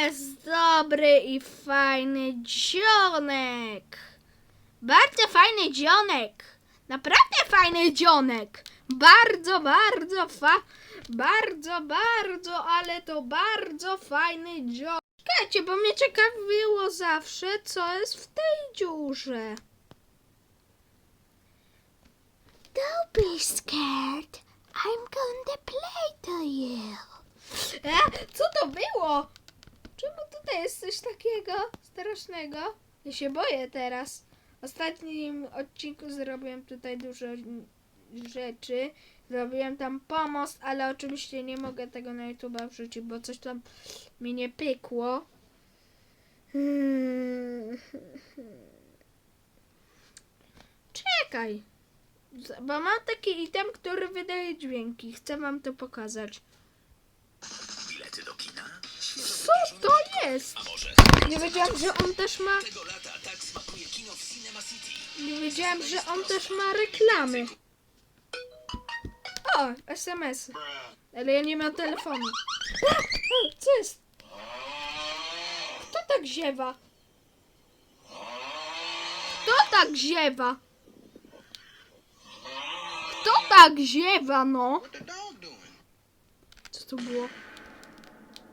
jest dobry i fajny dzionek. Bardzo fajny dzionek. Naprawdę fajny dzionek. Bardzo, bardzo fa... Bardzo, bardzo, ale to bardzo fajny dzionek. Czekajcie, bo mnie ciekawiło zawsze, co jest w tej dziurze. Don't be scared. I'm to play to you. E, co to było? Coś takiego strasznego? Ja się boję teraz. W ostatnim odcinku zrobiłem tutaj dużo rzeczy. Zrobiłem tam pomost, ale oczywiście nie mogę tego na YouTube wrzucić, bo coś tam mi nie pykło. Hmm. Czekaj. Bo mam taki item, który wydaje dźwięki. Chcę wam to pokazać. Jest? Nie wiedziałam, że on też ma. Nie wiedziałam, że on też ma reklamy. O, SMS. Ale ja nie mam telefonu. Co jest? Kto tak ziewa? Kto tak ziewa? Kto tak ziewa, no? Co to było?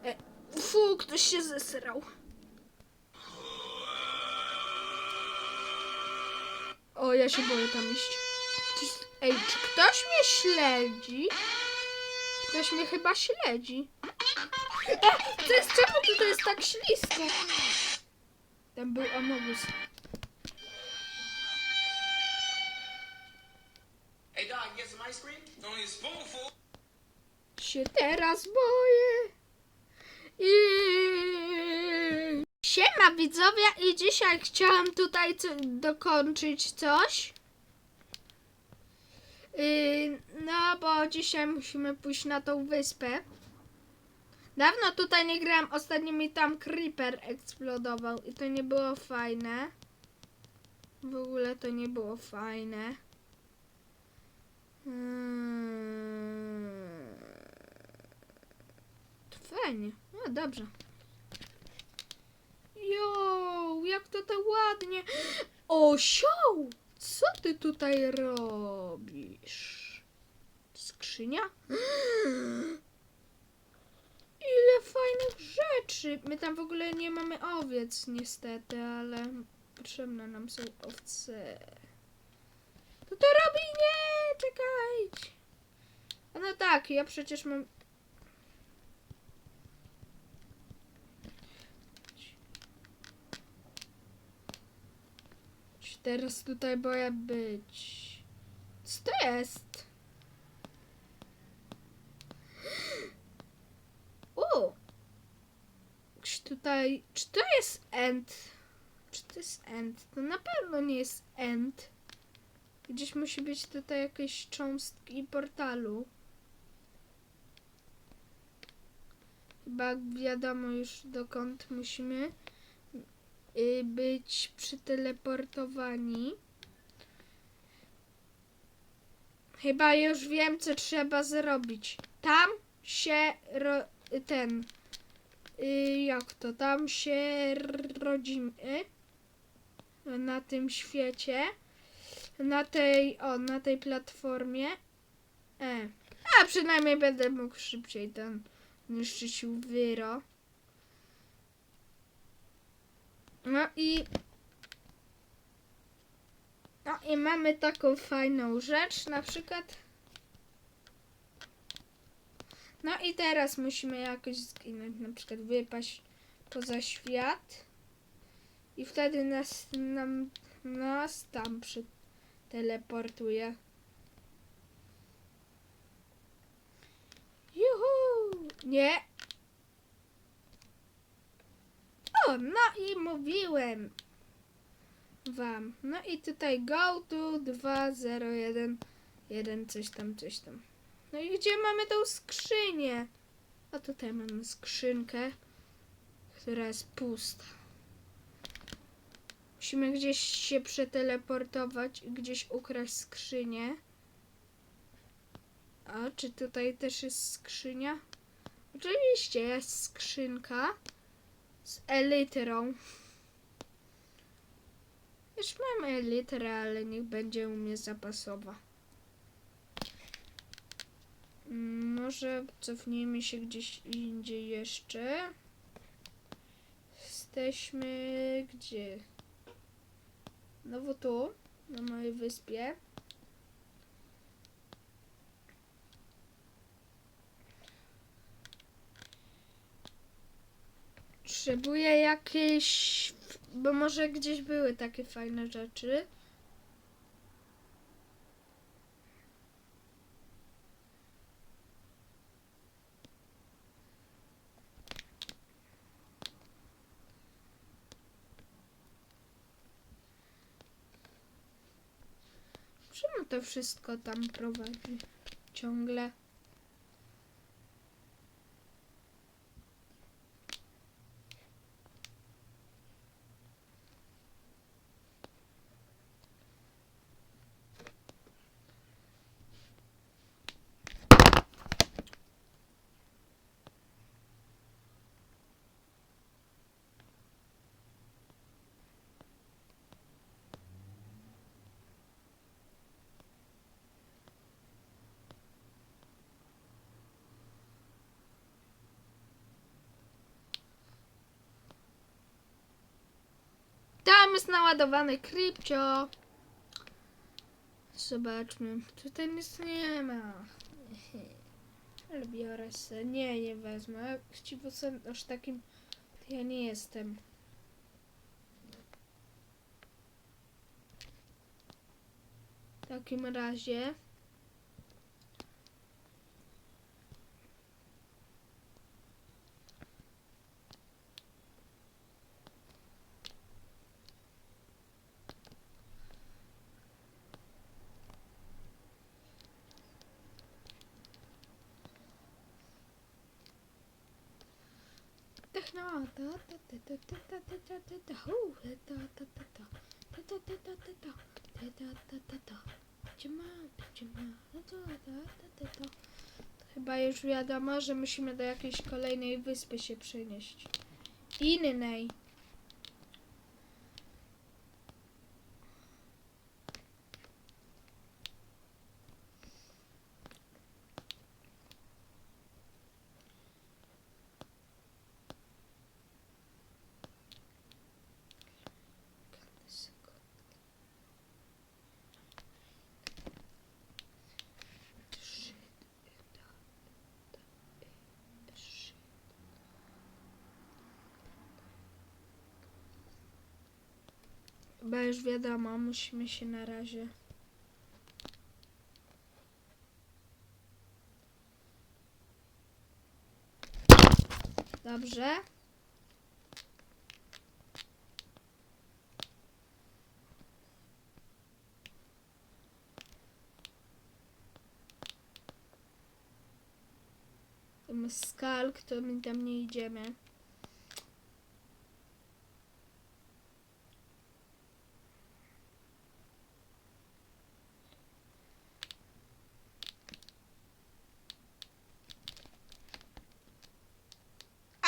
E, fu, ktoś się zesrał. O, ja się boję tam iść. Ej, czy ktoś mnie śledzi? Ktoś mnie chyba śledzi. E, to jest czemu tutaj jest tak ślisko? Tam był Amogus. A spoonful. się teraz boję. I... Siema widzowie i dzisiaj chciałam tutaj co, dokończyć coś. Yy, no bo dzisiaj musimy pójść na tą wyspę. Dawno tutaj nie grałem, ostatnio mi tam creeper eksplodował i to nie było fajne. W ogóle to nie było fajne. Hmm. Fajnie. No dobrze. Jo, jak to tak ładnie. Osioł! Co ty tutaj robisz? Skrzynia? Ile fajnych rzeczy. My tam w ogóle nie mamy owiec niestety, ale potrzebne nam są owce. To to robi? Nie, czekajcie. No tak, ja przecież mam... Teraz tutaj boję być. Co to jest? U! Czy tutaj... Czy to jest end? Czy to jest end? To na pewno nie jest end. Gdzieś musi być tutaj jakieś cząstki portalu. Chyba wiadomo już dokąd musimy być przyteleportowani. Chyba już wiem, co trzeba zrobić. Tam się ro, ten. y, Jak to? Tam się rodzimy. Na tym świecie na tej, o, na tej platformie. E. A przynajmniej będę mógł szybciej ten niszczyć wyro. No i no i mamy taką fajną rzecz, na przykład no i teraz musimy jakoś zginąć, na przykład wypaść poza świat i wtedy nas, nam, nas tam przy, teleportuje. Juhu! Nie! O, no mówiłem wam. No i tutaj go to 201 1 coś tam, coś tam. No i gdzie mamy tą skrzynię? A tutaj mamy skrzynkę, która jest pusta. Musimy gdzieś się przeteleportować i gdzieś ukraść skrzynię. A czy tutaj też jest skrzynia? Oczywiście jest skrzynka. Z elytrą. Już mam elytrę, ale niech będzie u mnie zapasowa. Może cofnijmy się gdzieś indziej jeszcze. Jesteśmy gdzie? Znowu tu, na mojej wyspie. Potrzebuję jakieś. Bo może gdzieś były takie fajne rzeczy. Czemu to wszystko tam prowadzi? Ciągle. Tam jest naładowany krypcio. Zobaczmy. Tutaj nic nie ma. Ale biorę se. Nie, nie wezmę. Chciwusem aż takim ja nie jestem. W takim razie. Chyba już wiadomo, że musimy do jakiejś kolejnej wyspy się przenieść. Innej. Chyba już wiadomo, musimy się na razie. Dobrze. Skalk, to my tam nie idziemy.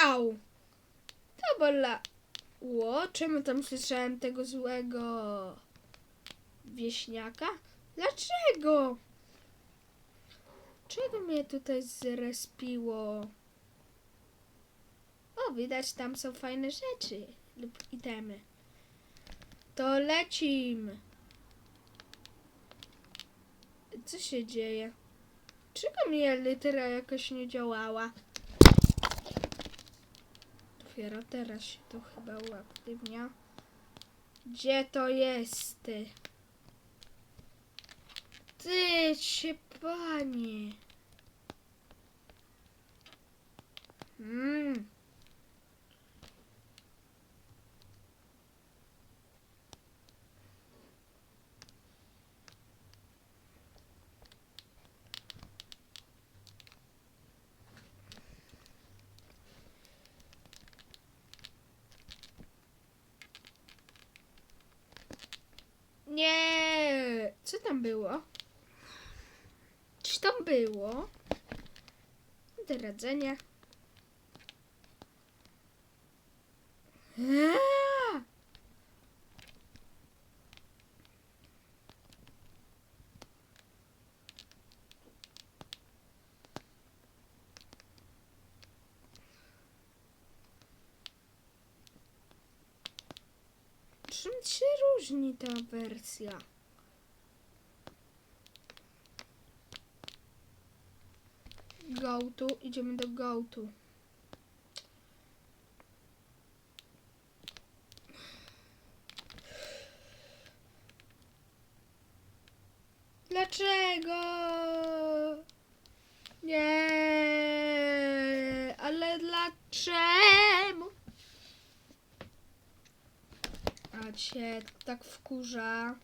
Au! To Czemu tam słyszałem tego złego wieśniaka? Dlaczego? Czego mnie tutaj zrespiło? O, widać tam są fajne rzeczy lub itemy. To lecim. Co się dzieje? Czego mi litera jakoś nie działała? Dopiero teraz się to chyba uaktywnia. Gdzie to jest? Ty, ty się panie. Mm. tam było? Czy tam było? Radzenie. Eee! czym się różni ta wersja? Go to, idziemy do go to. Dlaczego? Nie, ale dlaczego? A cię tak wkurza.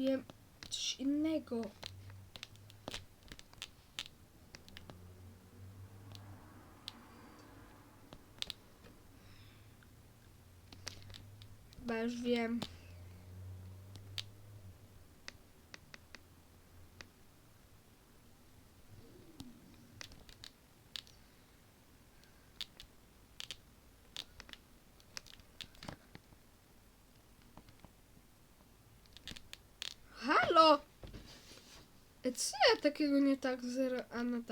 Wiem coś innego. Chyba już wiem. E, Co ja takiego nie tak zero... A no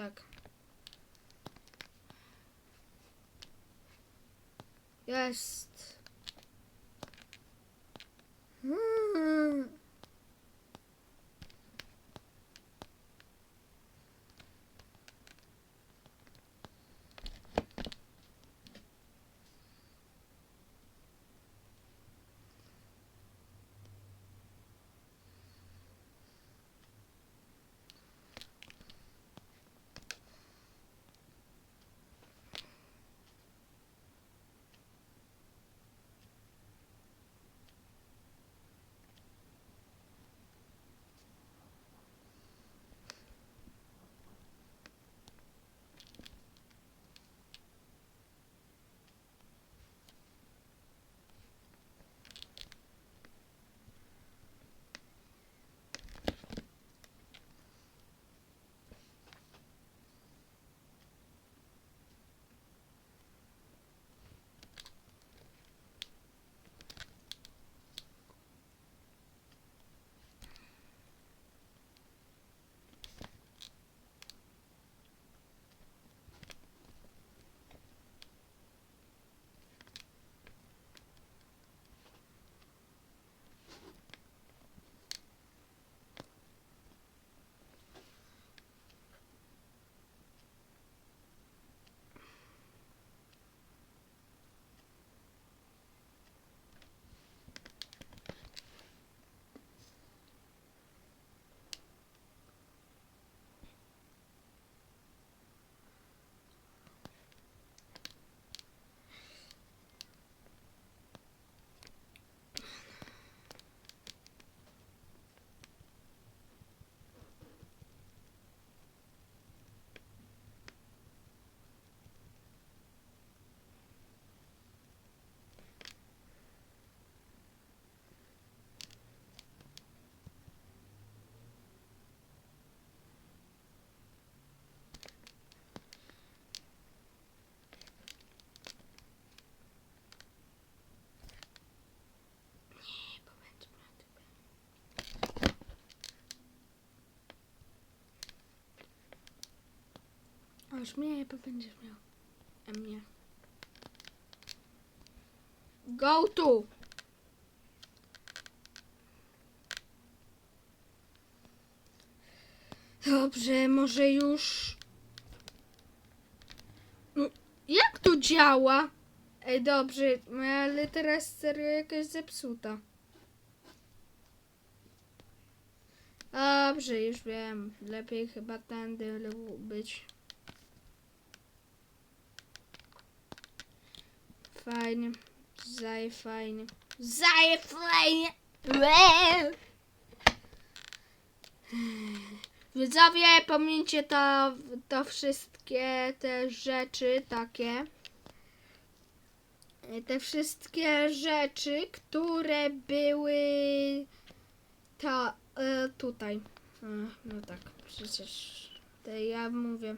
Już mnie, bo będziesz miał. A mnie. Go to! Dobrze, może już. No, jak to działa? Ej, dobrze, litera jest serio jakaś zepsuta. Dobrze, już wiem. Lepiej chyba tędy być. Fajnie. Zaje fajnie. Zaje fajnie. Widzowie, pomijcie to, to wszystkie te rzeczy takie. Te wszystkie rzeczy, które były to e, tutaj. E, no tak, przecież to ja mówię.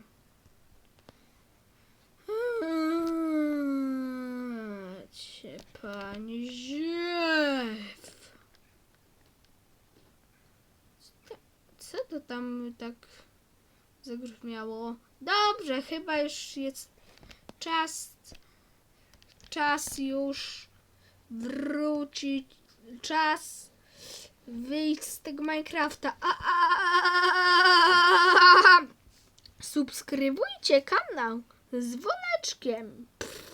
Cię pani ziew. Co to- Co to tam tak zagrzmiało? Dobrze, chyba już jest czas, czas już wrócić, czas wyjść z tego Minecrafta. A, a, a, a, a. Subskrybujcie kanał z dzwoneczkiem. Pff.